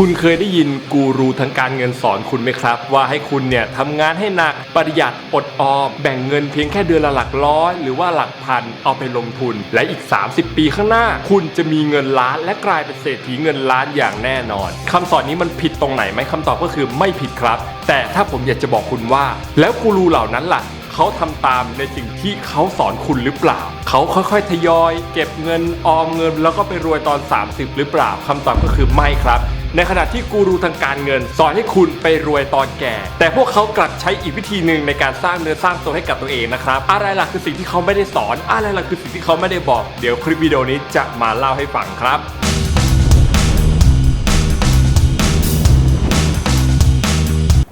คุณเคยได้ยินกูรูทางการเงินสอนคุณไหมครับ ว่าให้คุณเนี่ยทำงานให้หนักประหยัดอดออม แบ่งเงินเพียงแค่เดือนละหลักร้อย หรือว่าหลักพันเอาไปลงทุน และอีก 30 ปีข้างหน้า คุณจะมีเงินล้านและกลายเป็นเศรษฐีเงินล้านอย่างแน่นอนคำสอนนี้มันผิดตรงไหนไหมคำตอบก็คือไม่ผิดครับ แต่ถ้าผมอยากจะบอกคุณว่า แล้วกูรูเหล่านั้นล่ะเขาทำตามในสิ่งที่เขาสอนคุณหรือเปล่า เขาค่อยๆ ทยอย เก็บเงินออมเงิน แล้วก็ไปรวยตอน 30 หรือเปล่าคำตอบก็คือไม่ครับ ในขณะที่กูรูทางการเงิน สอนให้คุณไปรวยตอนแก่ แต่พวกเขากลับใช้อีกวิธีหนึ่งในการสร้างเนื้อสร้างตัวให้กับตัวเองนะครับ อะไรล่ะคือสิ่งที่เขาไม่ได้สอน อะไรล่ะคือสิ่งที่เขาไม่ได้บอก เดี๋ยวคลิปวิดีโอนี้จะมาเล่าให้ฟังครับ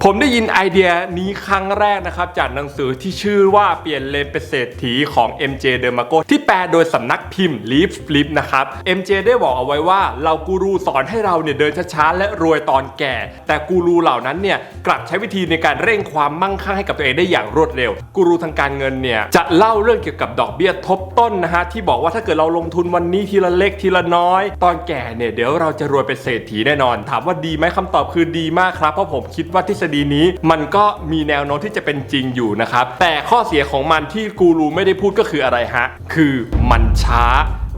ผมได้ยินไอเดียนี้ครั้งแรกนะครับ จากหนังสือที่ชื่อว่าเปลี่ยนเลนเป็นเศรษฐีของ MJ d e m a g o ที่แปลโดยสำนักพิมพ์ Leaf Flip นะครับ MJ ได้บอกเอาไว้ว่าเรากูรูสอนให้เราเนี่ยเดินช้าๆและรวยตอนแก่ แต่กูรูเหล่านั้นเนี่ยกลับใช้วิธีในการเร่งความมั่งคั่งให้กับตัวเองได้อย่างรวดเร็ว กูรูทางการเงินเนี่ยจะเล่าเรื่องเกี่ยวกับดอกเบี้ยทบต้นนะฮะที่บอกว่าถ้าเกิดเราลงทุนวันนี้ทีละเล็กทีละน้อย ตอนแก่เนี่ยเดี๋ยวเราจะรวยเป็นเศรษฐีแน่นอน ถามว่าดีไหมคำตอบคือดีมากครับเพราะผมคิดว่าทฤษฎีนี้ มันก็มีแนวโน้มที่จะเป็นจริงอยู่นะครับ แต่ข้อเสียของมันที่กูรูไม่ได้พูดก็คืออะไรฮะ คือมันช้า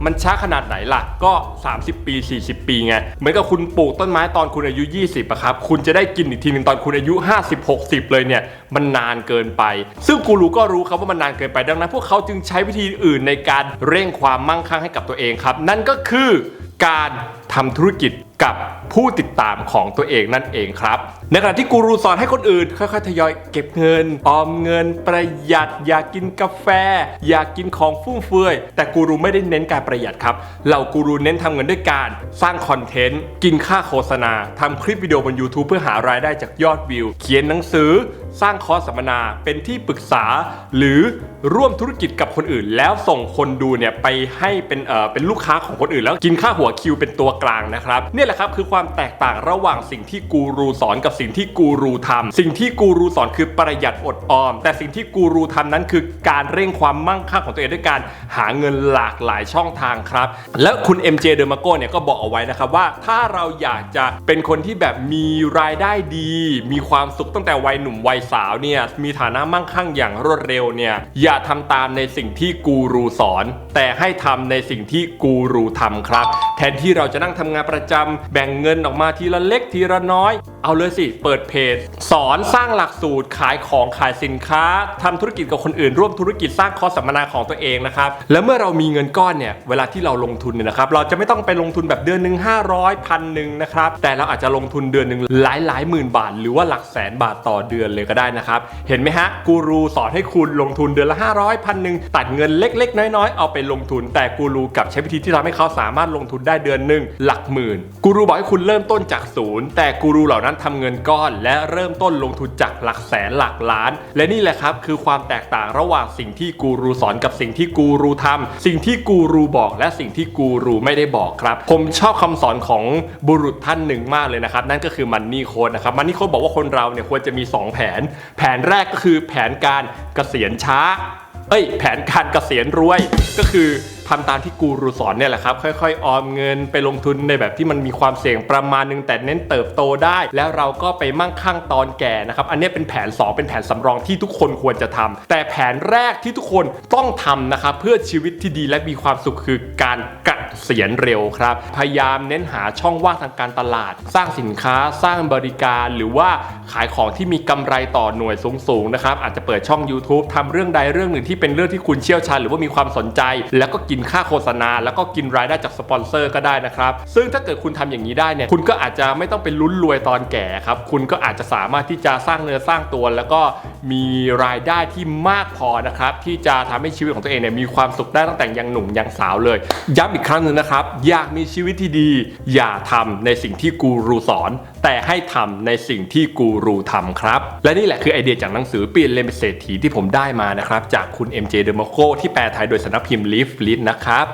มันช้าขนาดไหนล่ะ ก็ 30 ปี 40 ปีไง เหมือนกับคุณปลูกต้นไม้ตอนคุณอายุ 20อะครับ คุณจะได้กินอีกทีหนึ่งตอนคุณอายุ 50 60 เลยเนี่ย มันนานเกินไป ซึ่งกูรูก็รู้ครับว่ามันนานเกินไป ดังนั้น พวกเขาจึงใช้วิธีอื่นในการเร่งความมั่งคั่งให้กับตัวเองครับ นั่นก็คือการทำธุรกิจ กับผู้ติดตามของตัวเองนั่นเองครับ ในขณะที่กูรูสอนให้คนอื่นค่อยๆทยอยเก็บเงิน ออมเงินประหยัด อยากกินกาแฟ อยากกินของฟุ่มเฟือย แต่กูรูไม่ได้เน้นการประหยัดครับ เรากูรูเน้นทำเงินด้วยการสร้างคอนเทนต์ กินค่าโฆษณาทำคลิปวิดีโอบน YouTube เพื่อหารายได้จากยอดวิว เขียนหนังสือ สร้างคอร์สสัมมนาเป็นที่ปรึกษา หรือร่วมธุรกิจกับคนอื่น แล้วส่งคนดูเนี่ยไปให้เป็นเอ่อเป็นลูกค้าของคนอื่น แล้วกินค่าหัวคิวเป็นตัวกลางนะครับเนี่ยแหละครับคือความแตกต่างระหว่างสิ่งที่กูรูสอนกับสิ่งที่กูรูทำสิ่งที่กูรูสอนคือประหยัดอดออม แต่สิ่งที่กูรูทำนั้นคือการเร่งความมั่งคั่งของตัวเองด้วยการหาเงินหลากหลายช่องทางครับแล้วคุณ MJ เดอร์มาโกเนี่ยก็บอกเอาไว้นะครับว่าถ้าเราอยากจะเป็นคนที่แบบมีรายได้ดี มีความสุขตั้งแต่วัยหนุ่มวัยสาวเนี่ยมีฐานะมั่งคั่งอย่างรวดเร็วเนี่ยอย่าทำตามในสิ่งที่กูรูสอน แต่ให้ทำในสิ่งที่กูรูทำครับ แทนที่เราจะนั่งทำงานประจำแบ่งเงินออกมาทีละเล็กทีละน้อย เอาเลยสิ เปิดเพจ สอนสร้างหลักสูตรขายของขายสินค้าทำธุรกิจกับคนอื่น ร่วมธุรกิจสร้างคอร์สสัมมนาของตัวเองนะครับ แล้วเมื่อเรามีเงินก้อนเนี่ย เวลาที่เราลงทุนเนี่ยนะครับ เราจะไม่ต้องไปลงทุนแบบเดือนหนึ่ง500พันหนึ่งนะครับ แต่เราอาจจะลงทุนเดือนหนึ่งหลายหลายหมื่นบาท หรือว่าหลักแสนบาทต่อเดือนเลยก็ได้นะครับ เห็นไหมฮะ กูรูสอนให้คุณลงทุนเดือนละ500พันหนึ่งตัดเงินเล็ก ๆ น้อยๆ เอาไปลงทุน แต่กูรูกับใช้วิธีที่ทำให้เขาสามารถลงทุนได้เดือนหนึ่งหลักหมื่น กูรูบอกให้คุณเริ่มต้นจากศูนย์แต่กูรูเหล่านั้นทำเงินก้อน และเริ่มต้นลงทุนจากหลักแสนหลักล้าน และนี่แหละครับคือความแตกต่างระหว่างสิ่งที่กูรูสอนกับสิ่งที่กูรูทำสิ่งที่กูรูบอก และสิ่งที่กูรูไม่ได้บอกครับ ผมชอบคำสอนของบุรุษท่านหนึ่งมากเลยนะครับ นั่นก็คือมันนี่โค้ดนะครับมันนี่โค้ดบอกว่าคนเราเนี่ยควรจะมี 2 แผน แผนแรกก็คือแผนการเกษียณช้า เอ้ยแผนการเกษียณรวย ก็คือทำตามที่กูรูสอนเนี่ยแหละครับ ค่อยๆ ออมเงินไปลงทุนในแบบที่มันมีความเสี่ยงประมาณหนึงแต่เน้นเติบโตได้ แล้วเราก็ไปมั่งคั่งตอนแก่นะครับ อันนี้เป็นแผน 2 เป็นแผนสำรองที่ทุกคนควรจะทำแต่แผนแรกที่ทุกคนต้องทำนะครับเพื่อชีวิตที่ดีและมีความสุขคือการกเกษียณเร็วครับ พยายามเน้นหาช่องว่างทางการตลาด สร้างสินค้าสร้างบริการหรือว่าขายของที่มีกำไรต่อหน่วยสูงๆนะครับอาจจะเปิดช่อง YouTube ทำเรื่องใดเรื่องหนึ่งที่เป็นเรื่องที่คุณเชี่ยวชาญหรือว่ามีความสนใจ แล้วก็กินค่าโฆษณา แล้วก็กินรายได้จากสปอนเซอร์ก็ได้นะครับ ซึ่งถ้าเกิดคุณทำอย่างนี้ได้เนี่ยคุณก็อาจจะไม่ต้องเป็นลุ้นรวยตอนแก่ครับคุณก็อาจจะสามารถที่จะสร้างเนื้อสร้างตัว แล้วก็มีรายได้ที่มากพอนะครับที่จะทำให้ชีวิตของตัวเองเนี่ยมีความสุขได้ตั้งแต่ยังหนุ่มยังสาวเลย ย้ำอีกครั้งหนึ่งนะครับ อยากมีชีวิตที่ดี อย่าทำในสิ่งที่กูรูสอน แต่ให้ทำในสิ่งที่กูรูทำครับ และนี่แหละคือไอเดียจากหนังสือเปลี่ยนเลนเป็นเศรษฐีที่ผมได้มานะครับ จากคุณ MJ d e m o c o ที่แปลไทยโดยสำนักพิมพ์ Leaf Lit นะครับ